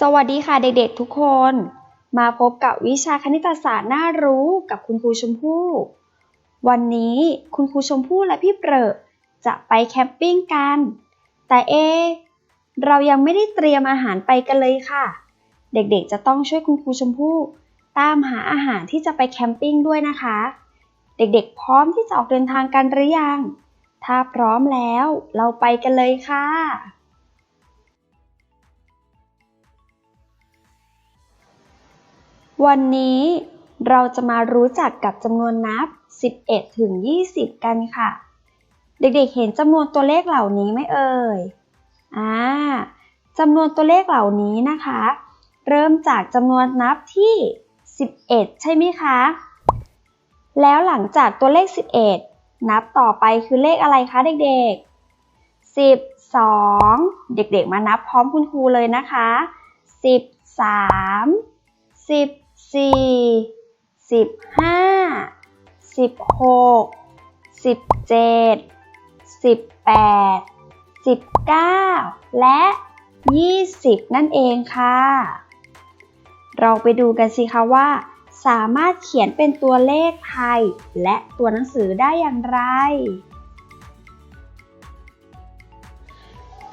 สวัสดีค่ะเด็กๆทุกคน มาพบกับวิชาคณิตศาสตร์น่ารู้กับคุณครูชมพู่ วันนี้คุณครูชมพู่และพี่เปรอะจะไปแคมปิ้งกัน แต่เอ เรายังไม่ได้เตรียมอาหารไปกันเลยค่ะ เด็กๆจะต้องช่วยคุณครูชมพู่ ตามหาอาหารที่จะไปแคมปิ้งด้วยนะคะ เด็กๆพร้อมที่จะออกเดินทางกันหรือยัง ถ้าพร้อมแล้วเราไปกันเลยค่ะ วันนี้เราจะมารู้จักกับจำนวนนับ 11 ถึง 20 กันค่ะ เด็กๆ เห็นจำนวนตัวเลขเหล่านี้ไหมเอ่ย อ่าจำนวนตัวเลขเหล่านี้นะคะ เริ่มจากจำนวนนับที่ 11 ใช่ไหมคะ แล้วหลังจากตัวเลข 11 นับต่อไปคือเลขอะไรคะเด็กๆ 12 เด็กๆ มานับพร้อมคุณครูเลยนะคะ 13 1 14 15 16 17 18 19และ20นั่นเองค่ะ เราไปดูกันสิคะว่า สามารถเขียนเป็นตัวเลขไทย และตัวหนังสือได้อย่างไร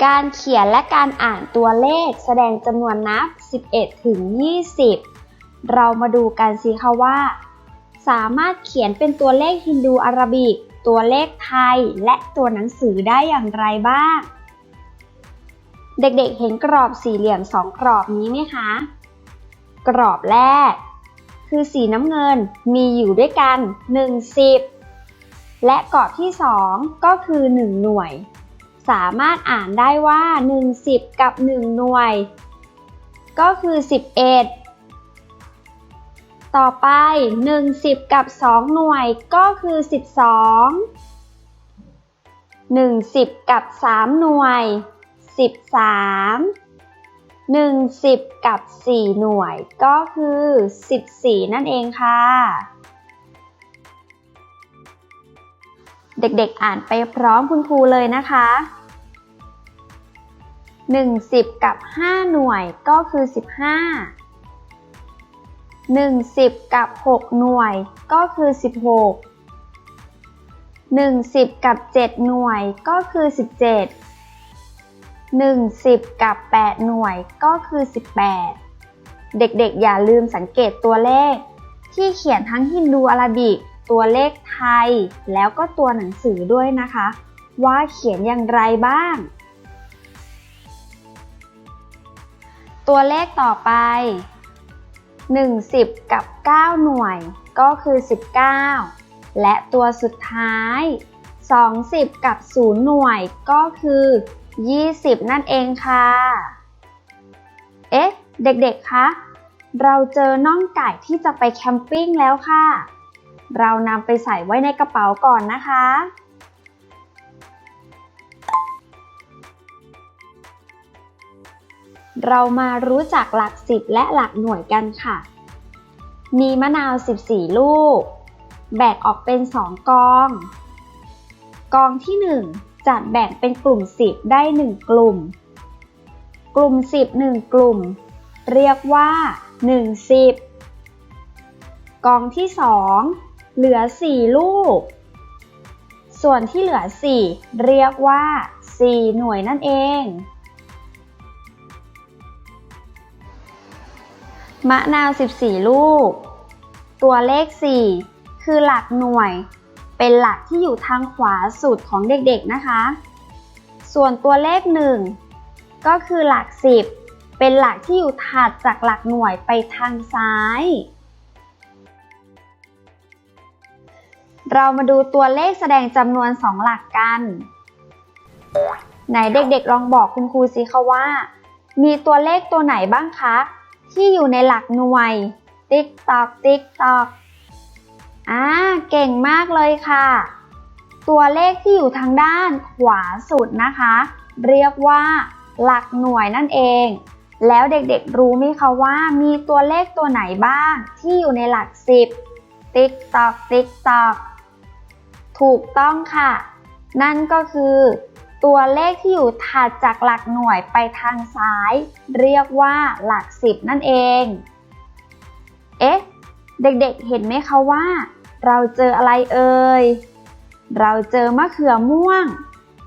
การเขียนและการอ่านตัวเลขแสดงจำนวนนับ 11 ถึง 20 เรามาดูกันสิคะว่า สามารถเขียนเป็นตัวเลขฮินดูอาราบิก ตัวเลขไทย และตัวหนังสือได้อย่างไรบ้าง เด็กๆเห็นกรอบสี่เหลี่ยมสองกรอบนี้ไหมคะ กรอบแรก คือสีน้ำเงินมีอยู่ด้วยกัน1 10 และกรอบที่ 2 ก็คือ 1 หน่วย สามารถอ่านได้ว่า 1 10 กับ 1 หน่วย ก็คือ 11 ต่อไป 1 10 กับ 2 หน่วยก็คือ 12 1 10 กับ 3 หน่วย 13 1 10 กับ 4 หน่วยก็คือ 14 นั่นเองค่ะ เด็กๆอ่านไปพร้อมคุณครูเลยนะคะ1 10 กับ 5 หน่วยก็คือ 15 1 10 กับ 6 หน่วย ก็คือ 16 1 10 กับ 7 หน่วย ก็คือ 17 1 10 กับ 8 หน่วย ก็คือ 18 เด็กๆ อย่าลืมสังเกตตัวเลข ที่เขียนทั้งฮินดูอาราบิก ตัวเลขไทย แล้วก็ตัวหนังสือด้วยนะคะ ว่าเขียนอย่างไรบ้าง ตัวเลขต่อไป 1 10 กับ 9 หน่วย ก็คือ 19 และตัวสุดท้าย20กับ 0 หน่วย ก็คือ 20 นั่นเองค่ะ เอ๊ะ เด็กๆ คะ เราเจอน่องไก่ที่จะไปแคมปิ้งแล้วค่ะ เรานำไปใส่ไว้ในกระเป๋าก่อนนะคะ เรามารู้จักหลักสิบและหลักหน่วยกันค่ะ มีมะนาว 14 ลูก แบ่งออกเป็น 2 กอง กองที่ 1จัดแบ่งเป็นกลุ่ม 10 ได้ 1 กลุ่ม กลุ่ม 10 1 กลุ่ม เรียกว่า1 10 กองที่ 2 เหลือ 4 ลูก ส่วนที่เหลือ 4 เรียกว่า 4 หน่วยนั่นเอง มะนาว 14 ลูก ตัวเลข 4 คือหลักหน่วย เป็นหลักที่อยู่ทางขวาสุดของเด็กๆนะคะ ส่วนตัวเลข 1 ก็คือหลัก 10 เป็นหลักที่อยู่ถัดจากหลักหน่วยไปทางซ้าย เรามาดูตัวเลขแสดงจำนวน 2 หลักกันไหนเด็กๆลองบอกคุณครูสิคะว่า มีตัวเลขตัวไหนบ้างคะ ที่อยู่ในหลักหน่วย ติ๊กตอก ติ๊กตอก อ่า เก่งมากเลยค่ะ ตัวเลขที่อยู่ทางด้านขวาสุดนะคะ เรียกว่าหลักหน่วยนั่นเอง แล้วเด็กๆรู้ไหมคะว่ามีตัวเลขตัวไหนบ้างที่อยู่ในหลักสิบติ๊กตอก ติ๊กตอก ถูกต้องค่ะ นั่นก็คือ ตัวเลขที่อยู่ถัดจากหลักหน่วยไปทางซ้าย เรียกว่าหลักสิบนั่นเอง เอ๊ะ เด็กๆเห็นไหมคะว่า เราเจออะไรเอ่ย เราเจอมะเขือม่วง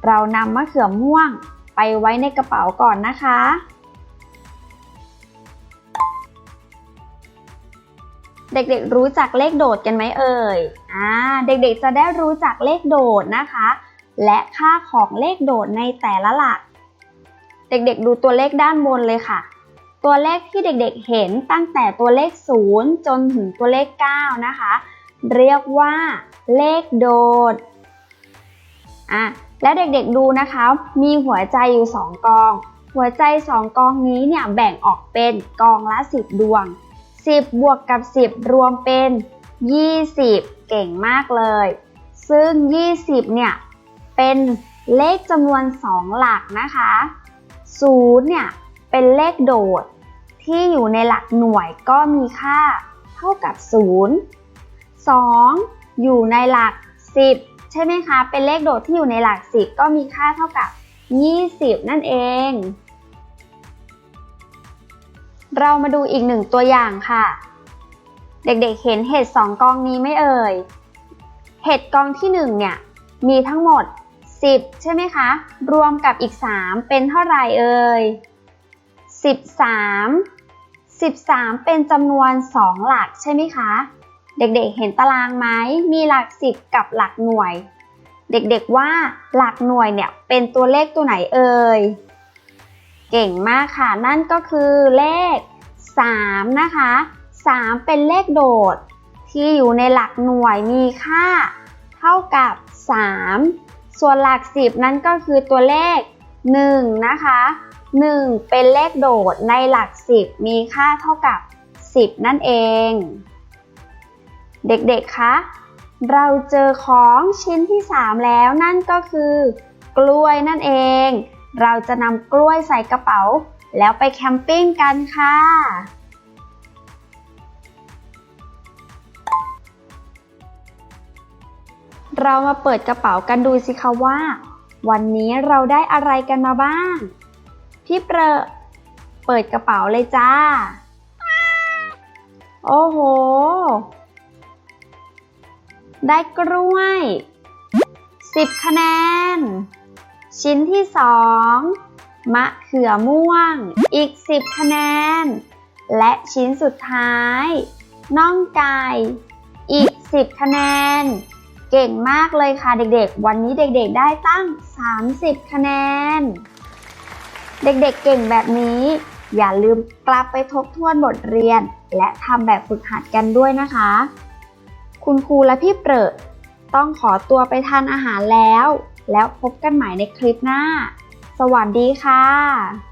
เรานำมะเขือม่วง ไปไว้ในกระเป๋าก่อนนะคะ เด็กๆรู้จักเลขโดดกันไหมเอ่ย อ่า เด็กๆจะได้รู้จักเลขโดดนะคะ และค่าของเลขโดดในแต่ละหลัก เด็กๆดูตัวเลขด้านบนเลยค่ะ ตัวเลขที่เด็กๆเห็นตั้งแต่ตัวเลข 0 จนถึงตัวเลข 9 นะคะ เรียกว่าเลขโดดอะและเด็กๆดูนะคะ มีหัวใจอยู่ 2 กอง หัวใจ 2 กองนี้เนี่ยแบ่งออกเป็นกองละ 10 ดวง 10 บวกกับ 10 รวมเป็น 20 เก่งมากเลย ซึ่ง 20 เนี่ย เป็นเลขจำนวน 2 หลักนะคะ0เนี่ยเป็นเลขโดดที่อยู่ในหลักหน่วยก็มีค่าเท่ากับ 0 2 อยู่ในหลัก 10 ใช่ไหมคะ เป็นเลขโดดที่อยู่ในหลัก 10 ก็มีค่าเท่ากับ 20 นั่นเอง เรามาดูอีกหนึ่งตัวอย่างค่ะ เด็กๆเห็นเห็ดสองกองนี้ไหม่เอ่ย เห็ดกองที่หนึ่งเนี่ยมีทั้งหมด 10 ใช่ไหมคะ รวมกับอีก 3 เป็นเท่าไหร่เอ่ย 13 13 เป็นจำนวน 2 หลักใช่ไหมคะ เด็กๆเห็นตารางไหมมีหลัก 10 กับหลักหน่วย เด็กๆว่าหลักหน่วยเนี่ยเป็นตัวเลขตัวไหนเอ่ย เก่งมากค่ะ นั่นก็คือเลข 3 นะคะ 3 เป็นเลขโดดที่อยู่ในหลักหน่วยมีค่า เท่ากับ 3 ส่วนหลัก10นั้นก็คือตัวเลข 1 นะคะ 1 เป็นเลขโดดในหลัก10มีค่าเท่ากับ 10 นั่นเอง เด็กๆ คะ เราเจอของชิ้นที่ 3 แล้วนั่นก็คือ กล้วยนั่นเอง เราจะนำกล้วยใส่กระเป๋า แล้วไปแคมปิ้งกันค่ะ เรามาเปิดกระเป๋ากันดูสิคะว่า วันนี้เราได้อะไรกันมาบ้าง พี่เปรอเปิดกระเป๋าเลยจ้า โอ้โห ได้กล้วย 10 คะแนน ชิ้นที่2มะเขือม่วง อีก 10 คะแนน และชิ้นสุดท้าย น่องไก่ อีก 10 คะแนน เก่งมากเลยค่ะเด็กๆ วันนี้เด็กๆได้ตั้ง 30 คะแนน เด็กๆเก่งแบบนี้ อย่าลืมกลับไปทบทวนบทเรียน และทำแบบฝึกหัดกันด้วยนะคะ คุณครูและพี่เปรอะต้องขอตัวไปทานอาหารแล้ว แล้วพบกันใหม่ในคลิปหน้า สวัสดีค่ะ